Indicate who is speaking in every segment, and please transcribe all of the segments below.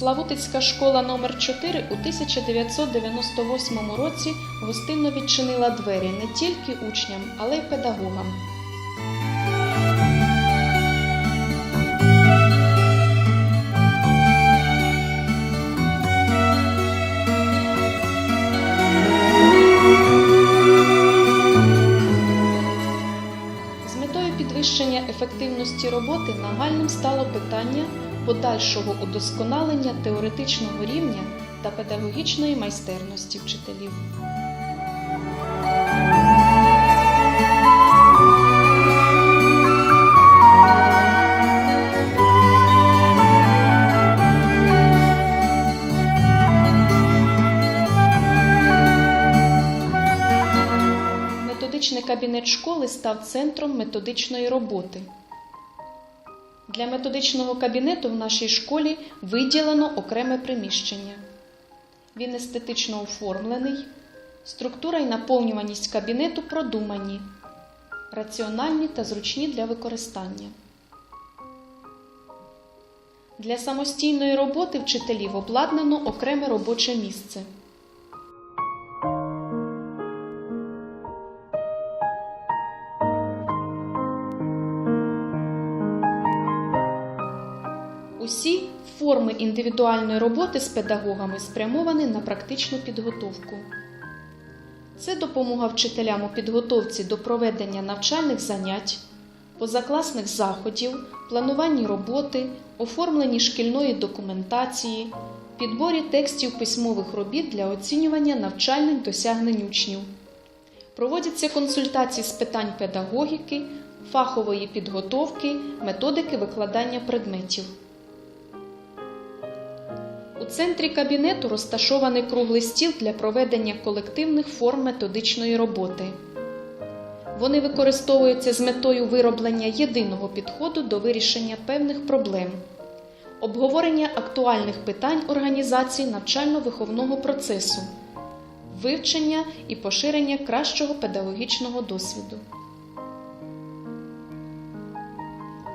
Speaker 1: Славутицька школа номер 4 у 1998 році гостинно відчинила двері не тільки учням, але й педагогам. З метою підвищення ефективності роботи нагальним стало питання подальшого удосконалення теоретичного рівня та педагогічної майстерності вчителів. Методичний кабінет школи став центром методичної роботи. Для методичного кабінету в нашій школі виділено окреме приміщення. Він естетично оформлений, структура і наповнюваність кабінету продумані, раціональні та зручні для використання. Для самостійної роботи вчителів обладнано окреме робоче місце. Усі форми індивідуальної роботи з педагогами спрямовані на практичну підготовку. Це допомога вчителям у підготовці до проведення навчальних занять, позакласних заходів, плануванні роботи, оформленні шкільної документації, підборі текстів письмових робіт для оцінювання навчальних досягнень учнів. Проводяться консультації з питань педагогіки, фахової підготовки, методики викладання предметів. Центрі кабінету розташований круглий стіл для проведення колективних форм методичної роботи. Вони використовуються з метою вироблення єдиного підходу до вирішення певних проблем, обговорення актуальних питань організації навчально-виховного процесу, вивчення і поширення кращого педагогічного досвіду.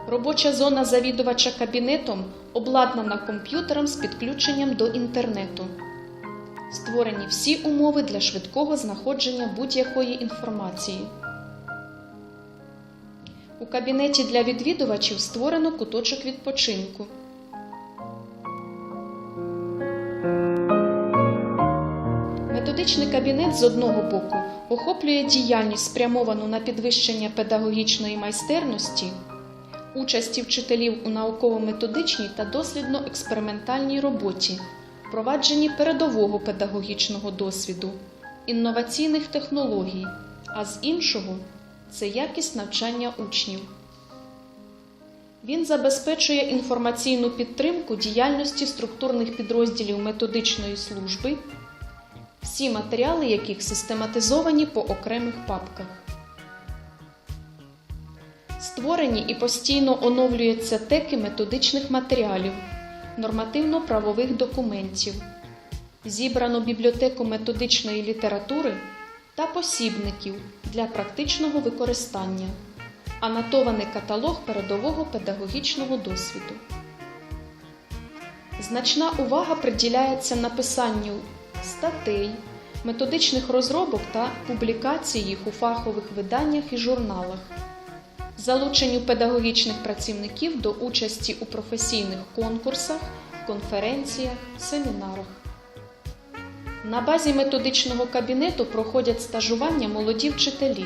Speaker 1: Робоча зона завідувача кабінетом обладнана комп'ютером з підключенням до інтернету. Створені всі умови для швидкого знаходження будь-якої інформації. У кабінеті для відвідувачів створено куточок відпочинку. Методичний кабінет з одного боку охоплює діяльність, спрямовану на підвищення педагогічної майстерності, участі вчителів у науково-методичній та дослідно-експериментальній роботі, впровадженні передового педагогічного досвіду, інноваційних технологій, а з іншого це якість навчання учнів. Він забезпечує інформаційну підтримку діяльності структурних підрозділів методичної служби, всі матеріали яких систематизовані по окремих папках. Створені і постійно оновлюються теки методичних матеріалів, нормативно-правових документів, зібрано бібліотеку методичної літератури та посібників для практичного використання, анотований каталог передового педагогічного досвіду. Значна увага приділяється написанню статей, методичних розробок та публікацій їх у фахових виданнях і журналах залученню педагогічних працівників до участі у професійних конкурсах, конференціях, семінарах. На базі методичного кабінету проходять стажування молоді вчителі,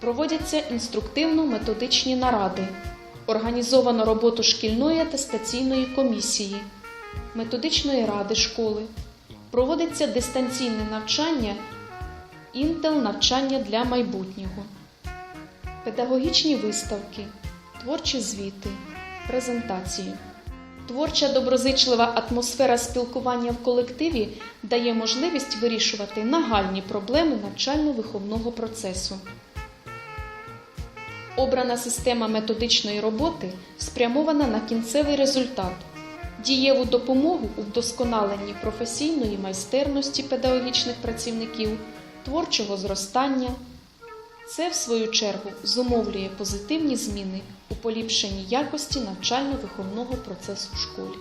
Speaker 1: проводяться інструктивно-методичні наради, організовано роботу шкільної атестаційної комісії, методичної ради школи, проводиться дистанційне навчання, інтел навчання для майбутнього педагогічні виставки, творчі звіти, презентації. Творча доброзичлива атмосфера спілкування в колективі дає можливість вирішувати нагальні проблеми навчально-виховного процесу. Обрана система методичної роботи спрямована на кінцевий результат, дієву допомогу у вдосконаленні професійної майстерності педагогічних працівників, творчого зростання. Це, в свою чергу, зумовлює позитивні зміни у поліпшенні якості навчально-виховного процесу в школі.